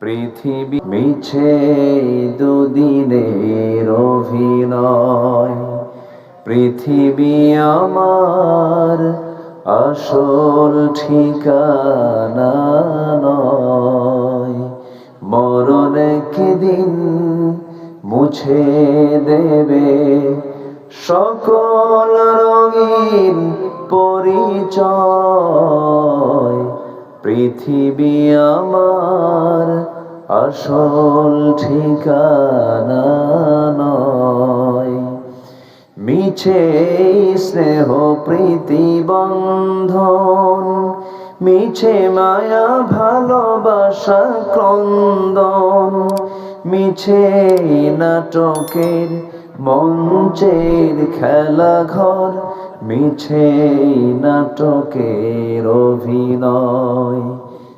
পৃথিবী মিছে দুদিনের অভিনয়। পৃথিবী আমার আসল ঠিকানা নয়। মরণ দিন মুছে দেবে। সকল রঙিন পরিচয় পৃথিবী আমার আসল ঠিকানা নয়। মিছে স্নেহ প্রীতি বন্ধন, মিছে মায়া ভালোবাসা ক্রন্দন, মিছে নাটকের মঞ্চের খেলা ঘর মিছে নাটকের অভিনয়।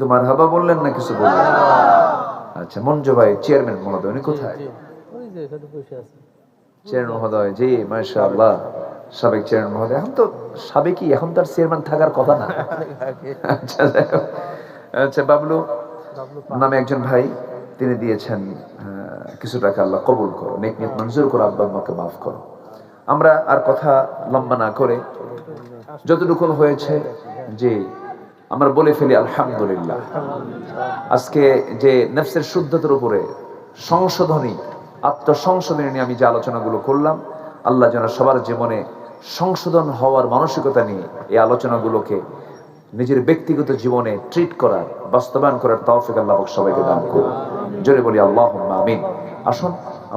কেউ তো মার হাবা বললেন না কিছু বললেন? আচ্ছা মঞ্জু ভাই চেয়ারম্যান মহোদয় উনি কোথায়? চেয়ারম্যান মহোদয় জি মাশা আল্লাহ সাবেক চেয়ারম্যান মহোদয়। এখন তো সাবেকই এখন তার চেয়ারম্যান থাকার কথা না। আচ্ছা আচ্ছা বাবলু নামে একজন ভাই তিনি দিয়েছেন কিছু টাকা আল্লাহ কবুল করো নেক নেক মঞ্জুর করো আব্বা আম্মাকে মাফ করো। আমরা আর কথা লম্বা না করে যতটুকু হয়েছে যে আমরা বলে ফেলি, আলহামদুলিল্লাহ। আজকে যে নফসের শুদ্ধতার উপরে সংশোধনী, আত্মসংশোধনী নিয়ে আমি যে আলোচনাগুলো করলাম, আল্লাহ যেন সবার জীবনে সংশোধন হওয়ার মানসিকতা নিয়ে এই আলোচনাগুলোকে নিজের ব্যক্তিগত জীবনে ট্রিট করার, বাস্তবায়ন করার তৌফিক আল্লাহ সবাইকে দান করুন। জোরে বলি আল্লাহ আমিন। আসুন